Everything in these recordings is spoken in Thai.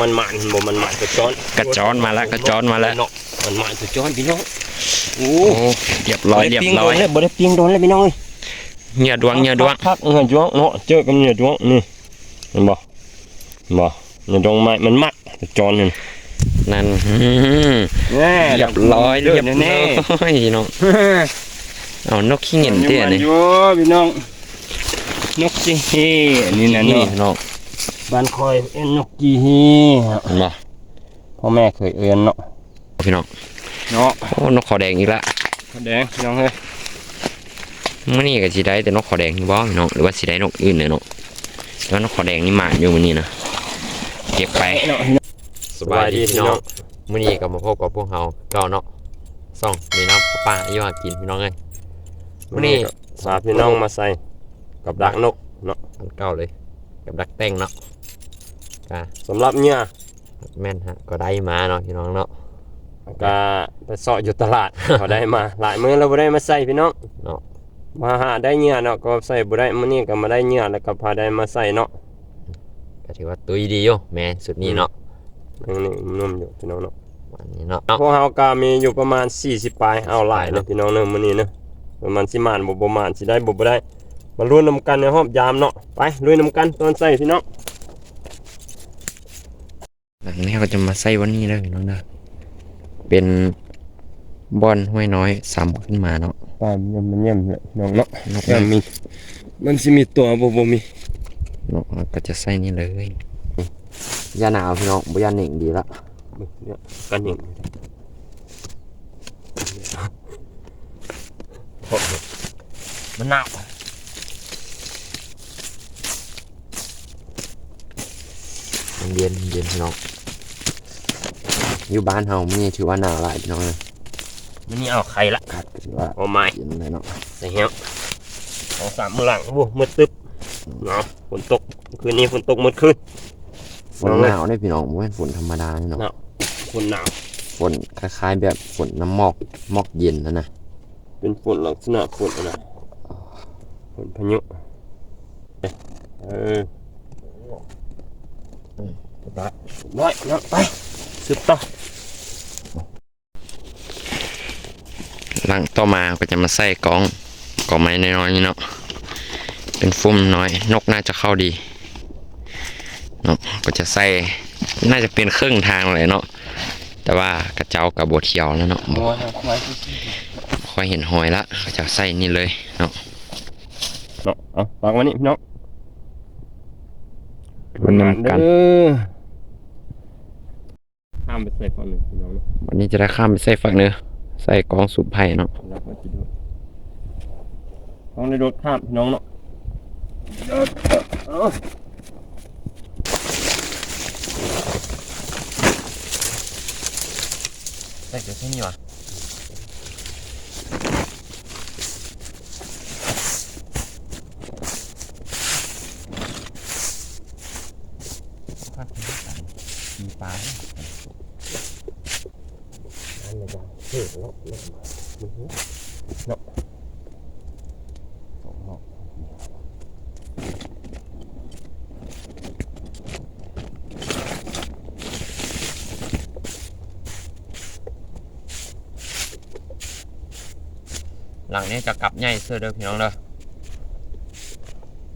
มันมันบ่มันมันกระจอนกระจอนมาแล้วกระจอนมาแล้วมันมันกระจอนพี่น้องโอ้โอ้เรียบร้อยเรียบร้อยบ่ได้เปียงโดนแล้วพี่น้องเอ้ยเหงื่อดวงเหงื่อดวงพักเหงื่อดวงเนาะเจอกับเหงื่อดวงนี่เห็นบ่บ่เหงื่อดวงไม้มันมักกระจอนนี่นั่นเรียบร้อยเรียบร้อยพี่น้องเอานกขี้เงินเตี้ยนี่พี่น้องนกสีนี้นะนี่เนาะพี่น้อง บ้านคอยเอ็นนกจีฮีเห็นบ่พ่อแม่เคยเอ็นเนาะพี่น้องเนาะโอ้นกขอแดงอีกละแดงพี่น้องเฮ้ยมื้อนี้ก็สิได้แต่นกขอแดงนี่บ่พี่น้องหรือว่าสิได้นกอื่นเนี่ยเนาะแล้วนกขอแดงนี่หมานอยู่มื้อนี้นะเก็บไปเนาะสบายดีพี่น้องมื้อนี้ก็มาพบกับพวกเราเก่าเนาะซ่องมีน้ำป้าอายุหากินพี่น้องเอ้ยมื้อนี้สาพี่น้องมาใส่กับดักนกเนาะอันเก่าเลย กับดักแต้งเนาะก็สำหรับเนี่ยแม่นฮะก็ได้มาเนาะพี่น้องเนาะก็ไปเสาะอยู่ตลาดเขาได้มา หลายมื้อแล้วบ่ได้มาใส่พี่น้องเนาะมาหาได้เนี่ยเนาะก็ใส่บ่ได้มื้อนี้ก็มาได้เนี่ยแล้วก็พาได้มาใส่เนาะก็ถือว่าตุยดีอยู่แม่สุดนี้เนาะยังนี่นุ่มอยู่พี่น้องเนาะวันนี้เนาะเนาะพวกเฮาก็มีอยู่ประมาณ40ปลายเอาหลายเนาะพี่น้องเนาะมื้อนี้เนาะประมาณสิมานบ่บ่มานสิได้บ่บ่ได้ มาลุ้นนำกันในห้องยามเนาะไปลุยนำกันตอนใส่พี่น้องหลังนี้ก็จะมาใส่วันนี้เลยพี่น้องเด้อเป็นบอลห้วยน้อยซ้ำขึ้นมาเนาะปลามันมันเยี่ยมเลยน้องเนาะนกมันมีมันสิมีตัวบ่บ่มีนกเราก็จะใส่นี่เลยยาหนาวพี่น้องบ่ยาเหน่งดีละเนี่ยกันหยังมันหนาว มัน เย็นเย็นพี่น้องอยู่บ้านเฮามีถือว่าหนาวหลายพี่น้องเลยมันนี่เอาไข่ละคัดถือว่าเอาไม้เย็นเลยเนาะใส่เหี้ยวเอาสามมือหลังโอ้มืดตึ๊บเนาะฝนตกคืนนี้ฝนตกมืดคืนฝนหนาวได้พี่น้องบ่แม่นฝนธรรมดานี่เนาะหนาวฝนหนาวฝนคล้ายๆแบบฝนน้ำหมอกหมอกเย็นนะนะเป็นฝนลักษณะฝนอะไรฝนพายุเออ ร้อยเนาะไปสืบต่อหลังต่อมาก็จะมาใส่กล่องกล่องไม้น้อยๆนี่เนาะเป็นฟุ้มน้อย นกน่าจะเข้าดีเนาะก็จะใส่น่าจะเป็นครึ่งทางเลยเนาะแต่ว่ากระเจ้ากับโบเทียวแล้วเนาะบ่โอ้ยควายค่อยเห็นหอยละก็จะใส่นี่เลยเนาะเนาะเอาวางไว้นี่พี่น้อง มันนำกันเด้อข้ามไปใส่ฝั่งหนึ่งพี่น้องเนาะวันนี้จะได้ข้ามไปใส่ฝั่งเนื้อใส่กล่องสุบไผ่เนาะแล้วก็จะดูต้องได้โดดข้ามพี่น้องเนาะเอาใส่แค่นี้วะมีปลา อันนี้จ้ะเฮ้ยเนาะเนาะเนาะเนาะ หลังนี้จะกลับใหญ่เสื้อเด้อพี่น้องเด้อ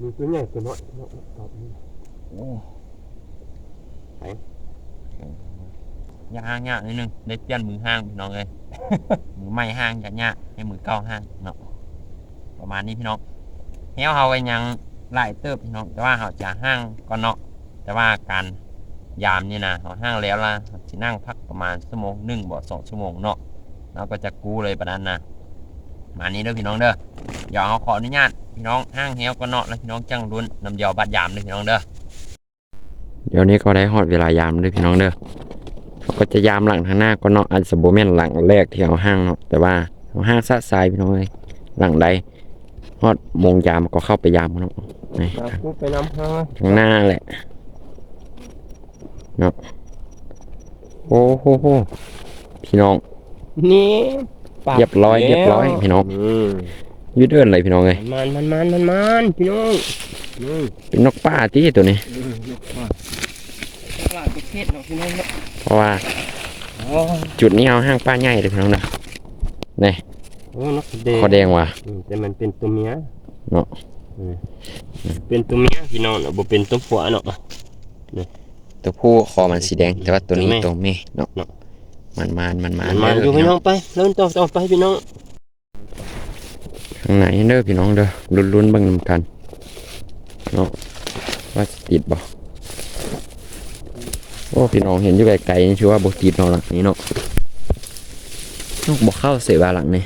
มีตัวใหญ่ตัวน้อยเนาะเอาอันนี้อย่าห้างยากนิดนึงได้เปลี่ยนมือห้างพี่น้องเลยมือไม่ห้างจะยากให้มือเก้าห้างเนาะประมาณนี้พี่น้องเฮี้ยวเฮาไว้ยังไล่เติบพี่น้องแต่ว่าเขาจะห้างก็เนาะแต่ว่าการยามนี่นะเขาห้างแล้วล่ะจะนั่งพักประมาณชั่วโมงหนึ่งบ่สองชั่วโมงเนาะเราก็จะกู้เลยประมาณนั้นนะ มานี้เด้อพี่น้องเด้อเดี๋ยวเขาขออนุญาตพี่น้องห้างเฮี้ยวก็เนาะแล้วพี่น้องจังรุนนำเดียวบัดยามเด้อพี่น้องเด้อเดี๋ยวนี้ก็ได้ฮอดเวลายามเด้อพี่น้องเด้อเขาก็จะยามหลังทางหน้าก็เนาะอาจจะโบแม่นหลังแรกที่เอาห้างเนาะแต่ว่าเอาห้างซะทรายพี่น้องเลยหลังใดฮอดโมงยามก็เข้าไปยามเนาะนี่เอาพูดไปน้ำเฮ้ยทางหน้าแหละเนาะโอ้โหโหพี่น้องนี่ปาก เรียบร้อยเรียบร้อยพี่น้องอืมยืดเดินเลยพี่น้องเลยมันมันมันมันมันพี่น้องอืมเป็นนกป้าที่ตัวนี้อืมยกมาหลายประเทศเนาะพี่น้องเนาะเพราะว่าโอ้จุดนี้เอาห้างป้าใหญ่เลยพี่น้องเด้อนี่โหนกแดงขอแดงว่ะอืมแต่มันเป็นตัวเมียเนาะอืมเป็นตัวเมียพี่น้องเนาะบ่เป็นตัวผัวเนาะตัวผู้คอมันสีแดงแต่ว่าตัวนี้ตัตัววแม่แม่เนาะ เนาะมันมันมันมัมันนมาอยู่พี่น้องไปเริ่มต่อต่อไปพี่น้องข้างในเด้อพี่น้องเด้อลุ้นๆเบิ่งนำกันเนาะว่าสิติดบ่โอ้พี่น้องเห็นอยู่ไกลๆนี่ชื่อว่าบ่ติดเนาะหลังนี้เนาะนกบ่เข้าเสียว่าหลังนี่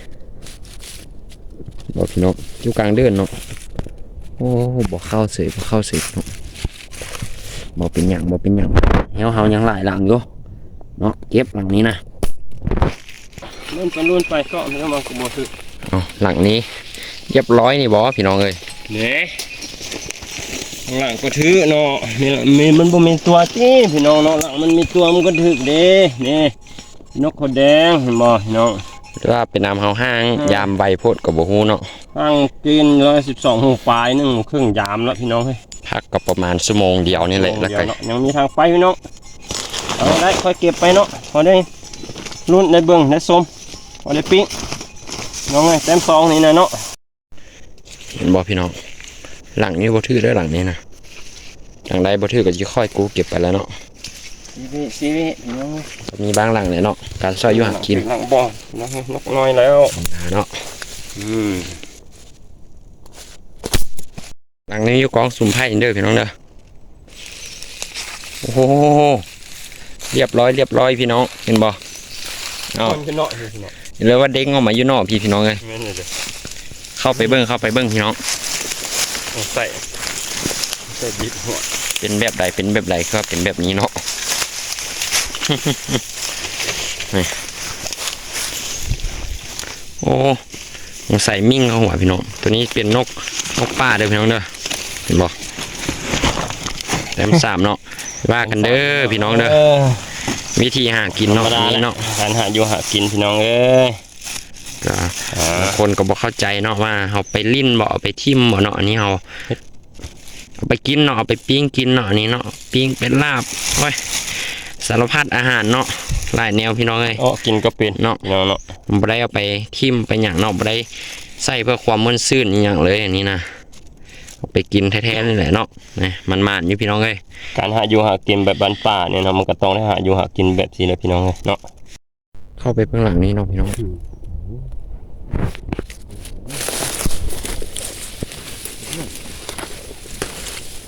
บ่พี่น้องอยู่กลางเดือนเนาะโอ้บ่เข้าเสียบ่เข้าเสียเนาะบ่เป็นหยังบ่เป็นหยังเฮาเฮายังหลายหลังอยู่ เนาะเก็บหลังนี้นะเริ่มไปรุ่นไปก็ไม่ต้องมากระโมถือเอาหลังนี้เรียบร้อยนี่บ่พี่น้องเอ้ยเนี่ยข้างหลังก็ถือเนาะนี่ล่ะมีมันบ่มีตัวที่พี่น้องเนาะหลังมันมีตัวมันก็ถือเด้นี่นกเขาแดงเห็นบ่พี่น้องหรือว่าเป็นน้ำเฮาห้างอืมยามใบโพดกับบ่ฮู้เนาะห้างกินร้อยสิบสองหูปลายหนึ่งครึ่งยามแล้วพี่น้องเฮ้ยพักก็ประมาณชั่วโมงเดียวนี่แหละแล้วก็เดี๋ยเนาะยังมีทางไปพี่น้อง เอาได้ค่อยเก็บไปเนาะพอได้รุ่นได้เบิ่งได้ส้มพอได้ปิ้งน้องไงแต้มซองนี่นะเนาะเห็นบ่พี่น้องหลังนี้บ่ถือเด้อหลังนี้นะหลังใดบ่ถือก็สิค่อยกูเก็บไปแล้วเนาะซีวิซีวิพี่น้องมีบางหลังเนี่ยเนาะการซอยอยู่หากินหลังบ่อน้องนกน้อยแล้วเนาะอืมหลังนี้อยู่กองสุ่มไผ่เด้อพี่น้องเด้อโอ้โห เรียบร้อยเรียบร้อยพี่น้องเห็นบ่เอามันจะเนาะพี่น้องเห็นเลยว่าเด้งออกมาอยู่นอกพี่พี่น้องเอ้ยแม่นเลยเด้อเข้าไปเบิ่งเข้าไปเบิ่งพี่น้อง เอาใส่ใส่บิดหัวเป็นแบบใดเป็นแบบใดก็เป็นแบบนี้เนาะ นี่โอ้สงใส่มิ่งเข้าหัวพี่น้อง ตัวนี้เป็นนกนกป่าเด้อพี่น้องเด้อเห็นบ่แต้มสามเนาะ ว่ากันเด้อพี่น้องเด้อวิธีหากินธรเนาะรมดานี่เนาะเนาะการหาอยู่หากินพี่น้องเอ้ยก็อ่าบางคนก็บ่เข้าใจเนาะว่าเฮาไปลิ้นบ่เอาไปทิ่มบ่เนาะอันนี้เฮาเอาไปกินเนาะเอาไปปิ้งกินเนาะอันนี้เนาะปิ้งเป็นลาบโอ้ยสารพัดอาหารเนาะหลายแนวพี่น้องเอ้ยอ๋อกินก็เป็นเนาะพี่น้องเนาะบ่ได้เอาไปทิ่มไปหยังเนาะบ่ได้ใส่เพื่อความม่วนซื่นอหย่างเลยอันนี้นะเอา ไปกินแท้ๆนี่แหละเนาะนี่มันมานอยู่พี่น้องเอ้ยการหาอยู่หากินแบบบ้านป่าเนี่ยเนาะมันก็ต้องได้หาอยู่หากินแบบนี้แหละพี่น้องเอ้ยเนาะเข้าไปเบื้องหลังนี้เนาะพี่น้อง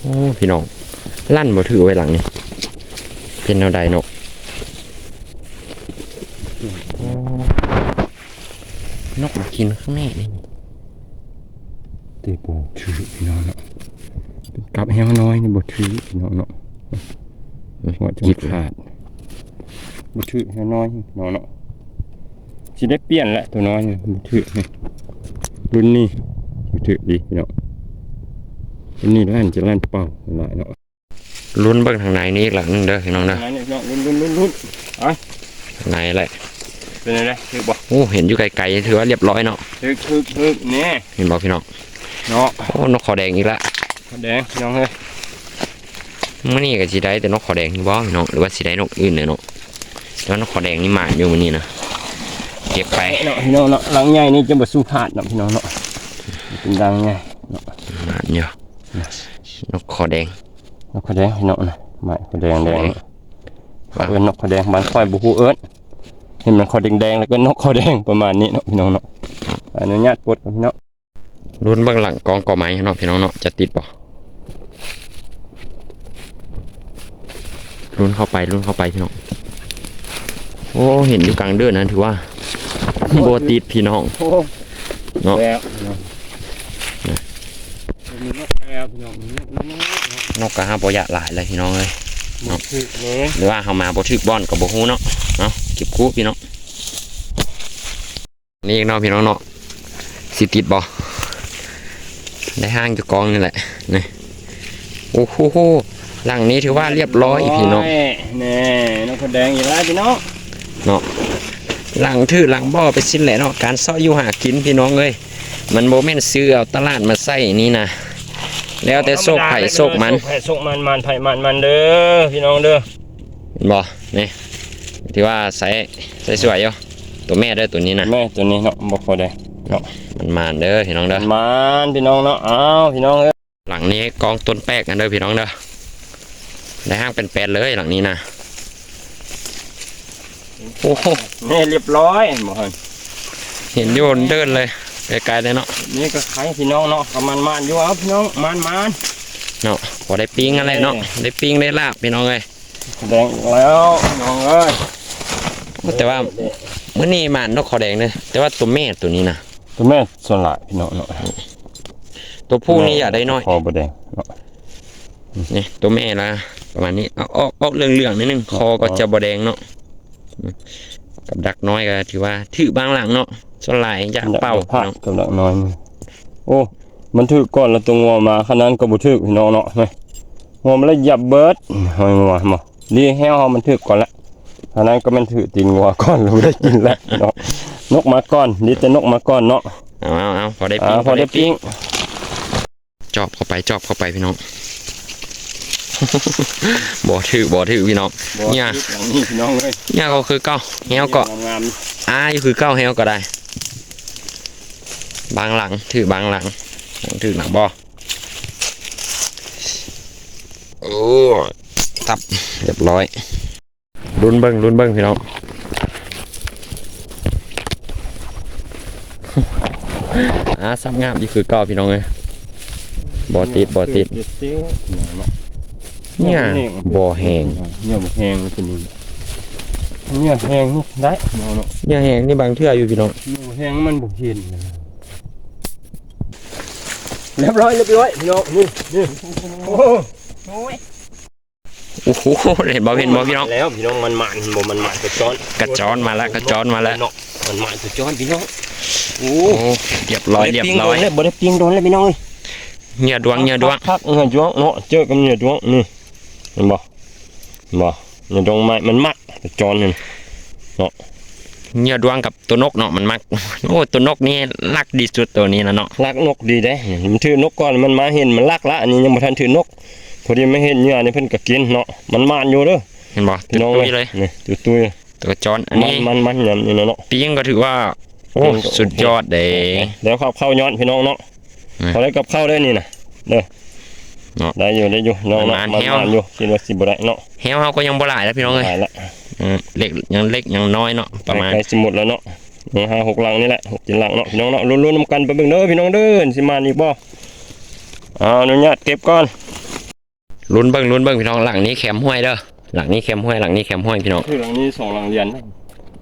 โอ้พี่น้อง ลั่นบ่ถือไว้หลังนี่เป็นแนวใดนกโอ้นกมากินข้างในนี่ เตะโบถือพี่น้องเนาะเป็นกับแห้งน้อยนี่บ่ถือพี่น้องเนาะหัวจะจิบขาดบ่ถือแห้งน้อยพี่น้องเนาะสิได้เปลี่ยนแหละตัวน้อยนี่บ่ถือนี่รุ่นนี้บ่ถือดีพี่น้องรุ่นนี้ลั่นจะลั่นเป่าหลายเนาะลุ้นเบิ่งทางในนี่อีกหลังหนึงเด้อพี่น้องเด้อนั่นนี่พี่น้องรุ่นรุ่นรุ่นรุ่นทางในแหละเป็นไงถือบ่โอ้เห็นอยู่ไกลๆถือว่าเรียบร้อยเนาะถือถือถือนี่เห็นบ่พี่น้อง เนาะโอ้นกขอแดงอีกละแดงพี่น้องเอ้ยมื่อนี้ก็สิได้แต่นกขอแดงนี่บ่พี่น้องหรือว่าสิได้นกอื่นเนี่ยเนาะแต่ว่านกขอแดงนี่หมานอยู่มื้อนี้นะเก็บไปเนาะพี่น้องเนาะหลังใหญ่นี่จะบ่สู้ขาดเนาะพี่น้องเนาะเป็นดังไงหมานอยู่นกขอแดงนกขาวแดงพี่น้องนะไม่ขาวแดงแดงว่าเอิ้นนกขาวแดงบ้านค่อยบ่ฮู้เอิ้นเห็นมันขาวแดงๆแล้วก็นกขาวแดงประมาณนี้เนาะพี่น้องเนาะอนุญาตปลดก่อนพี่น้อง รุ่นเบื้องหลังกองกอไม้เนาะพี่น้องเนาะจะติดบ่รุ่นเข้าไปรุ่นเข้าไปพี่น้องโอ้เห็นอยู่กลางเดือนนั้นถือว่าโบติดพี่น้องโอ้เนาะแล้วพี่น้องมีนกแล้วพี่น้องมีนกมีนกนกกระห้าบ่ยะหลายเลยพี่น้องเอ้ยนกคือนี่หรือว่าเฮามาบ่ถึกบ่อนก็บ่ฮู้เนาะเนาะเก็บกู้พี่น้องนี่อีกเนาะพี่น้องเนาะสิติดบ่ ได้ห้างอยู่กองนี่แหละนี่โอ้โหหลังนี้ถือว่าเรียบร้อยพี่น้องโยนี่นกขาวแดงอีกแล้วพี่น้องเนาะหลังถือหลังบ่อไปสิ้นแหละเนาะการซ่ออยู่หากินพี่น้องเอ้ยมันโมเมนซื้อเอาตลาดมาใส่นี่นะแล้วแต่โซกไผ่โซกมันโซกไผ่โซกมันมันไผ่มันมันเด้อพี่น้องเด้อเห็นบ่นี่ที่ว่าใส่ใส่สวยอยู่ตัวแม่เด้อตัวนี้นะแม่ตัวนี้เนาะบ่พอได้ เนาะมันมานเด้อพี่น้องเด้อมานพี่น้องเนาะอ้าวพี่น้องเอ้ยหลังนี้กองต้นแป๊กกันเด้อพี่น้องเด้อได้ห้างเป็นแปดเลยหลังนี้นะโอ้โหนี่เรียบร้อยบ่เห็นเห็นโยนเดินเลยไกลๆเลยเนาะนี่ก็ใครพี่น้องเนาะประมาณมานอยู่เอาพี่น้องมานมานเนาะพอได้ปิ้งอะไรเนาะได้ปิ้งได้ลาบพี่น้องเลยแดงแล้วพี่น้องเอ้ยแต่ว่าเมื่อนี้มานนกขอแดงเลยแต่ว่าตัวแม่ตัวนี้นะ ตัวแม่ส่วนหลายพี่น้องเนาะตัวผู้นี่อยากได้น้อยคอบ่แดงเนาะนี่ตัวแม่ละประมาณนี้เอาออกออกเรื่องๆนิดนึงคอก็จะบแดงเนาะอืมกับดักน้อยก็ถือว่าถือบางหลังเนาะส่วนหลายอยากเป่าผักเนาะกับดอกน้อยนี่โอ้มันถือก่อนแล้วตัวงัวมาขนาดนั้นก็บ่ถือพี่น้องเนาะแม่งัวมันเลยหยับเบิดหอยงัวมาดีแฮวเฮามันถือก่อนละขนาดนั้นก็มันถือตีนงัวก่อนแล้วได้กินแล้วเนาะ นกมาก่อนนี่แต่นกมาก่อนเนาะเอาเอาเอาพอได้อ่าปิ้งพอได้ปิ้งจอบเข้าไปจอบเข้าไปพี่น้องบ่ถือบ่ถือพี่น้องเนี่ยอย่างนี้พี่น้องเลยเนี่ยก็คือเก้าเฮวก็งามอ่าอยู่คือเก้าเฮวก็ได้ บางหลังถือบางหลังหลังถือหลังบ่โอ้ตับเรียบร้อยรุนเบิ้งรุนเบิ้งพี่น้อง อ่าซ้ำงามอยู่คือเก้าพี่น้องเลยบ่ติดบ่ติดเนี่ยบ่แห้งเนี่ยบ่แห้งเป็นนี่เนี่ยแห้งนี่ได้เนาะเนาะเนี่ยแหงนี่บางเทื่ออยู่พี่น้องเนี่ยบ่แห้งมันบ่เห็นนะเรียบร้อยเรียบร้อยพี่น้องนี่นี่โอ้โหโอ้โหเห็นบ่เห็นบ่พี่น้องแล้วพี่น้องมันมันบ่มันมันกระจอนกระจอนมาแล้วกระจอนมาแล้วเนาะมันมันกระจอนพี่น้อง โอ้โอ้เรียบร้อยเรียบร้อยบ่ได้ปิ้งโดนเลยพี่น้องเอ้ยเหงื่อดวงเหงื่อดวงพักเหงื่อดวงเนาะเจอกับเหงื่อดวงนี่เห็นบ่เห็นบ่เหงื่อดวงไม้มันมักกระจอนนี่เหงื่อดวงกับตัวนกเนาะมันมักโอ้ตัวนกนี่รักดีสุดตัวนี้นะเนาะลักนกดีเด้มันถือนกก่อนมันมาเห็นมันลักละอันนี้ยังบ่ทันถือนกพอดีไม่เห็นเหงื่อนี่เพิ่นก็กินเนาะมันมานอยู่เด้อเห็นบ่พี่น้องตุ้ยเลยนี่ตุ้ยตัวจอนอันๆมันนี้มันมันยำอยู่เนาะปิ้งก็ถือว่า โอ้ปิ้งก็สุดยอดเด้แล้วข้าวข้าวย้อนพี่น้องเนาะอืมเขาได้กับข้าวได้นี่น่ะเด้อเนาะได้อยู่ได้อยู่น้องเนาะมันมันแห้วมันอยู่คิดว่าสิบ่ได้เนาะเฮวเฮาก็ยังบ่หลายแล้วพี่น้องเอ้ยตายละอืมเล็กยังเล็กยังน้อยเนาะประมาณใกล้สิหมดแล้วเนาะยังห้าหกหลังนี่แหละหกเจ็ดหลังเนาะพี่น้องเนาะลุ้นๆนำกันไปเบิ่งเด้อพี่น้องเด้อสิมาอีกบ่เอาอนุญาตเก็บก่อนลุ้นเบิ่งลุ้นเบิ่งพี่น้องหลังนี้แคมห้วยเด้อหลังนี้แคมห้วยหลังนี้แคมห้วยพี่น้องคือหลังนี้สองหลังเรียน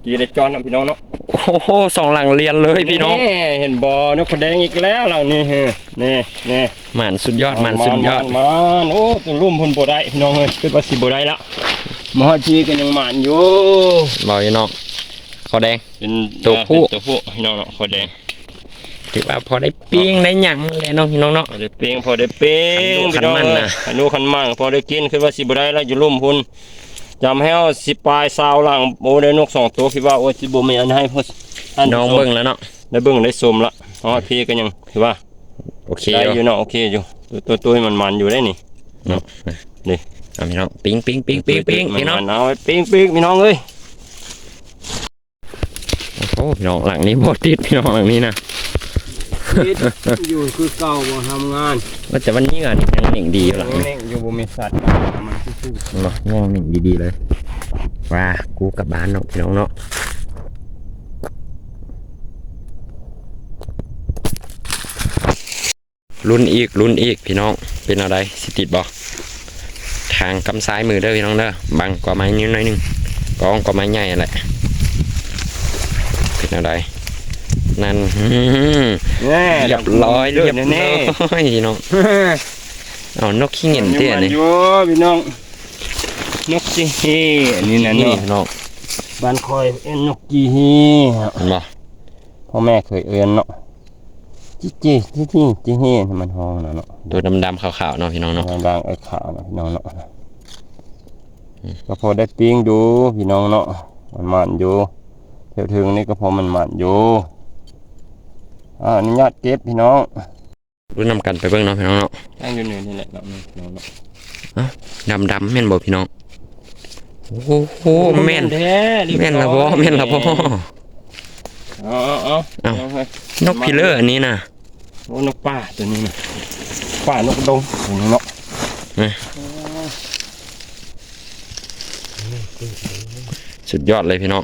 กี่ได้จอนนะพี่น้องเนาะโอ้โหสองหลังเรียนเลยพี่น้องแเห็นบ่นกกระแดงอีกแล้วหลังนี้เฮ้อนี่นี่หมันสุดยอดหมันสุดยอดมันมันโอ้ตัวรุ่มเพุ่นบ่ได้พี่น้องเอ้ยคือว่าสิบ่ได้ละมหาจีก็ยังหมันอยู่บอยน้องเขาแดงเป็นตัวผู้เป็นตัวผู้พี่น้องเนาะขอแดงถือว่าพอได้ปิ้งได้หยังเลยน้องพี่น้องเนาะพอได้เป้งพอได้เป้งขันพี่น้องมันเอ้ยน่ะขันนูขันมั่งพอได้กินคือว่าสิบ่ได้แล้วอยู่รุ่มพุ่น จำให้เอาสิปลายซาวหลังโอ้ได้นกสองตัวคิดว่าโอ้สิบ่มีอันให้พ่ออัน้องเบิ่งแล้วเนาะได้เบิ่งได้สมละเพราะว่าพี่ก็ยังคือว่าโอเคได้ออยู่ยู่เนาะโอเคอยู่ตัวตัวตัวมันมันอยู่ได้นี่เนาะนี่เอาพี่น้องปิ้งปิ้งปิ้งปิ้งปิ้งมันพี่น้องมันเอาไว้ปิ้งปิ้งพี่น้องเอ้ยโอ้พี่น้องหลังนี้บ่ติดพี่น้องหลังนี้นะ อยู่คือเก่าบ่ทำงานว่าแต่วันนี้อะยังหนึ่งดีอยู่หลังนี้แม่งอยู่บ่มีสัตว์มันซื่อเนาะยังหนึ่งดีๆเลยว่ากูกลับบ้านเนาะพี่น้องเนาะลุ้นอีกลุ้นอีกพี่น้องเป็นอะไรสิติดบ่ทางกำซ้ายมือเด้อพี่น้องเด้อบังกว่าไม้นิดหน่อยหนึงกองกว่าไม้ใหญ่แหละเป็นอะไร นั่นอื้อหือๆแน่เรียบร้อยเรียบแน่ร้อยพี่น้องๆเอานกขี้เหงียนเตี้ยนี่อยู่พี่น้องนกจีฮีอันนี้นะนี่เนาะพี่น้องบ้านคอยเอ็นนกจีฮีเห็นบ่พ่อแม่เคยเอื้อนเนาะจีจีจีจีจีฮีนี่มันห้องนะเนาะตัวดำๆขาวๆเนาะพี่น้องเนาะบางไอ้ขาวนะพี่น้องเนาะก็พอได้ปิ้งดูพี่น้องเนาะมันมันอยู่เที่ยวถึงนี่ก็พอมันมันอยู่ อ่าอนุญาตเก็บพี่น้องรุ่นนำกันไปเบิ่งเนาะพี่น้องเนาะตั้งอยู่นี่นี่แหละเนาะพี่น้องเนาะดำๆแม่นบ่พี่น้องโอ้โหแม่นแท้เรียบร้อยแม่นละบ่แม่นละบ่เอาเอาเอาเอาเอาไปนกพิเลอร์อันนี้น่ะโอ้นกป่าตัวนี้นะป่านกดงตัวนี้เนาะสุดยอดเลยพี่น้อง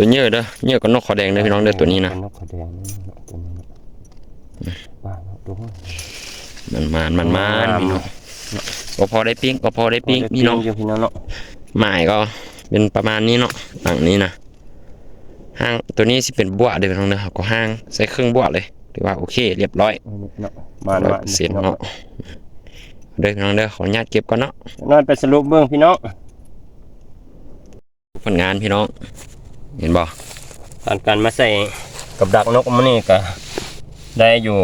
ตัวเยอะเด้อเยอะกว่านกขอแดงเด้อพี่น้องเด้อตัวนี้นะนกขาวแดงนี่เนาะตัวนี้เนาะป่านกดงมันมานมันมานพี่น้องก็พอได้ปิ้งก็พอได้ปิ้งพี่น้องอยู่พี่น้องเนาะหมายก็เป็นประมาณนี้เนาะฝั่งนี้นะห้างตัวนี้สิเป็นบัวเด้อพี่น้องเด้อก็ห้างใส่เครื่องบัวเลยถือว่าโอเค เรียบร้อยอันนี้เนาะมาร้อยมาเปอร์เซ็นต์เนาะเด้อพี่น้องเด้อขออนุญาตเก็บก่อนเนาะน้อยไปสรุปเบื้องพี่น้องผลงานพี่น้อง เห็นบ่ผ่านการมาใส่กับดักนกมันนี่ก็ได้อยู่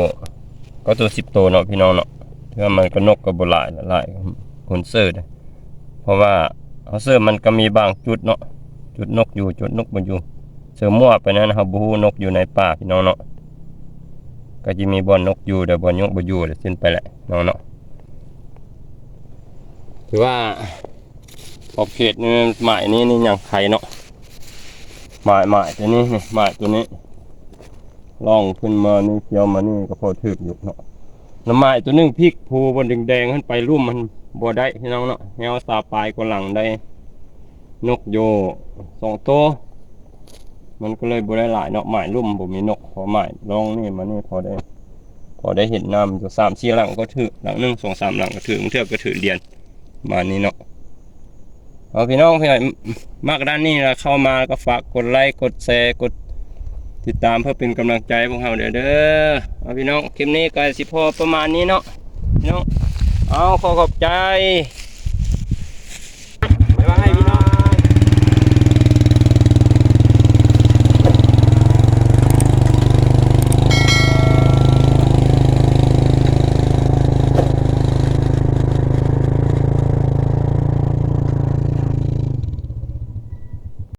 ก็ตัวสิบตัวเนาะพี่น้องเนาะเพื่อมันก็นกก็บ่หลายหลายคนเสิร์ชเพราะว่าเขาเสิร์ชมันก็มีบางจุดเนาะจุดนกอยู่จุดนกบ่อยู่เสือมั่วไปนั้นนะครับบ่ฮู้นกอยู่ในป่าพี่น้องเนาะก็จะมีบ่อนนกอยู่แต่บ่อนนกบ่อยู่เดี๋ยวสิ้นไปแหละน้องเนาะถือว่าขอบเขตนี่หมายนี้นี่อย่างไทยเนาะ หมายหมายตัวนี้นี่หมายตัวนี้ล่องขึ้นมานี่เขียวมานี่ก็พอถึกอยู่เนาะน้ำไม้ตัวนึงพริกภูบนแดงๆขึ้นไปรุ่มมันบ่ได้พี่น้องเนาะแนวสาปลายก็หลังได้ นกโยสองตัวมันก็เลยบ่ได้หลายเนาะไม้รุ่มบ่มีนกพอไม้ลองนี่มานี่พอได้ พอได้เห็นน้ำอยู่สามสี่หลังก็ถือหลังหนึ่งสองสามหลังก็ถือบางเทื่อก็ถือเรียนมานี่เนาะ เอาพี่น้องพี่น้องมากด้านนี้นะเข้ามาก็ฝากกดไลค์กดแชร์กดติดตามเพื่อเป็นกำลังใจพวกเราเด้อเด้อเอาพี่น้องคลิปนี้ก็สิพอประมาณนี้เนาะพี่น้องเอาขอขอบใจ